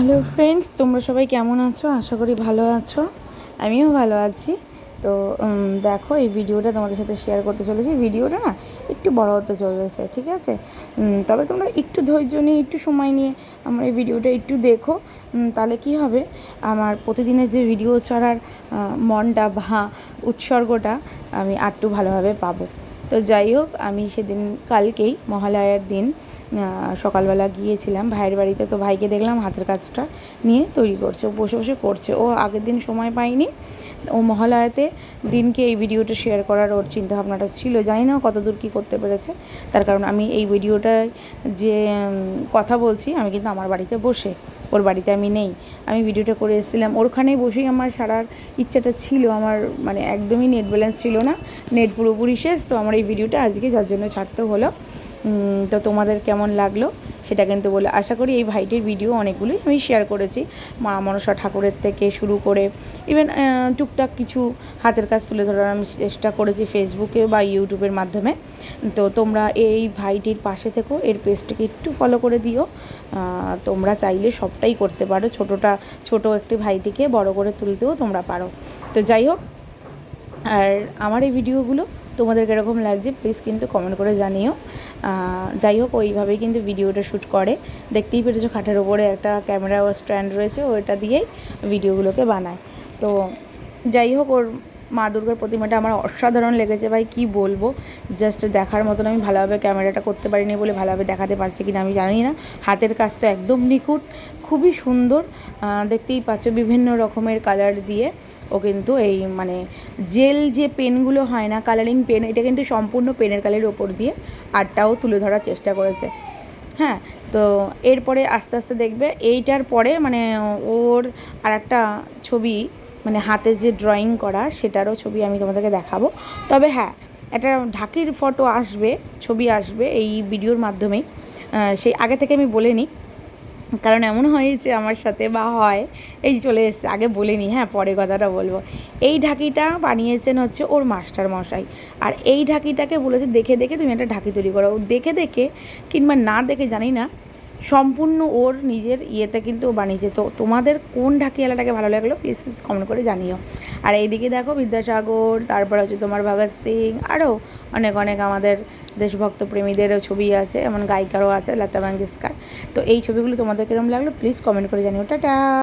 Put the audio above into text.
Hello friends তোমরা সবাই কেমন আছো? আশা করি ভালো আছো। আমিও ভালো আছি। তো দেখো, এই ভিডিওটা তোমাদের সাথে শেয়ার করতে চলেছি। ভিডিওটা না একটু বড় হতে চলেছে, ঠিক আছে? তবে তোমরা একটু ধৈর্য নিয়ে, একটু সময় নিয়ে আমার এই ভিডিওটা একটু দেখো। তাহলে কি হবে? আমার প্রতিদিনের যে ভিডিও ছাড়ার মনটা বা উৎসর্গটা আমি আরটু ভালোভাবে পাবো। তো যাই হোক, আমি সেদিন কালকেই মহালয়ার দিন সকালবেলা গিয়েছিলাম। ভাইয়ের বাড়িতে তো ভাইকে দেখলাম হাতের কাজটা নিয়ে তৈরি করছে। ও বসে বসে করছে। ও আগের দিন সময় পায়নি। ও মহালয়াতে দিনকে এই ভিডিওটা শেয়ার করার ওর চিন্তাভাবনাটা ছিল। জানি না ও কতদূর কী করতে পেরেছে। তার কারণ আমি এই ভিডিওটায় যে কথা বলছি, আমি কিন্তু আমার বাড়িতে বসে, ওর বাড়িতে আমি নেই। আমি ভিডিওটা করে এসেছিলাম। ওরখানেই বসেই আমার সারার ইচ্ছাটা ছিল। আমার মানে একদমই নেট ব্যালেন্স ছিল না। নেট পুরোপুরি শেষ। তো আমার এই ভিডিওটা আজকে, যার জন্য ছাড়তে হলো। তো তোমাদের কেমন লাগল সেটা কিন্তু বলে। আশা করি এই ভাইটির ভিডিও অনেকগুলোই আমি শেয়ার করেছি। মা মনসা ঠাকুরের থেকে শুরু করে ইভেন টুকটাক কিছু হাতের কাজ তুলে ধরার আমি চেষ্টা করেছি ফেসবুকে বা ইউটিউবের মাধ্যমে। তো তোমরা এই ভাইটির পাশে থেকো, এর পেজটাকে একটু ফলো করে দিও। তোমরা চাইলে সবটাই করতে পারো। ছোটোটা, ছোট একটি ভাইটিকে বড় করে তুলতেও তোমরা পারো। তো যাই হোক, আর আমার এই ভিডিওগুলো তোমাদের কীরকম লাগছে প্লিজ কিন্তু কমেন্ট করে জানিও। যাই হোক, ওইভাবেই কিন্তু ভিডিওটা শ্যুট করে। দেখতেই পেরেছ খাটের ওপরে একটা ক্যামেরা স্ট্যান্ড রয়েছে, ওইটা দিয়েই ভিডিওগুলোকে বানায়। তো যাই হোক, ওর মা দুর্গার প্রতিমাটা আমার অসাধারণ লেগেছে, ভাই, কি বলব? জাস্ট দেখার মতন আমি ভালোভাবে ক্যামেরাটা করতে পারিনি বলে ভালোভাবে দেখাতে পারছি কিনা আমি জানি না। হাতের কাজ তো একদম নিখুঁত, খুবই সুন্দর। দেখতেই পাচ্ছ বিভিন্ন রকমের কালার দিয়ে ও কিন্তু এই মানে জেল যে পেনগুলো হয় না কালারিং পেন এটা কিন্তু সম্পূর্ণ পেনের কালের ওপর দিয়ে আর্টটাও তুলে ধরার চেষ্টা করেছে। হ্যাঁ তো এরপরে আস্তে আস্তে দেখবে, এইটার পরে মানে ওর আর একটা ছবি মানে হাতে যে ড্রয়িং করা, সেটারও ছবি আমি তোমাদেরকে দেখাবো। তবে হ্যাঁ একটা ঢাকির ফটো আসবে, ছবি আসবে এই ভিডিওর মাধ্যমেই। সেই আগে থেকে আমি বলে নিই, কারণ এমন হয়েছে আমার সাথে বা হয়, এই চলে এসছে, আগে বলিনি হ্যাঁ পরে কথাটা বলব। এই ঢাকিটা বানিয়েছেন হচ্ছে ওর মাস্টার মশাই। আর এই ঢাকিটাকে বলেছে, দেখে দেখে তুমি একটা ঢাকি তৈরি করো। দেখে দেখে কিংবা না দেখে, জানি না সম্পূর্ণ ওর নিজের ইয়েতে কিন্তু ও বানিয়েছে। তো তোমাদের কোন ঢাকিয়ালাটাকে ভালো লাগল প্লিজ প্লিজ কমেন্ট করে জানিও। আর এইদিকে দেখো বিদ্যাসাগর, তারপর হচ্ছে তোমার ভগৎ সিং আরও অনেক অনেক আমাদের দেশভক্ত প্রেমীদেরও ছবি আছে, এমন গায়িকারও আছে, লতা মঙ্গেশকর। তো এই ছবিগুলো তোমাদের কীরকম লাগল প্লিজ কমেন্ট করে জানিও। টাটা!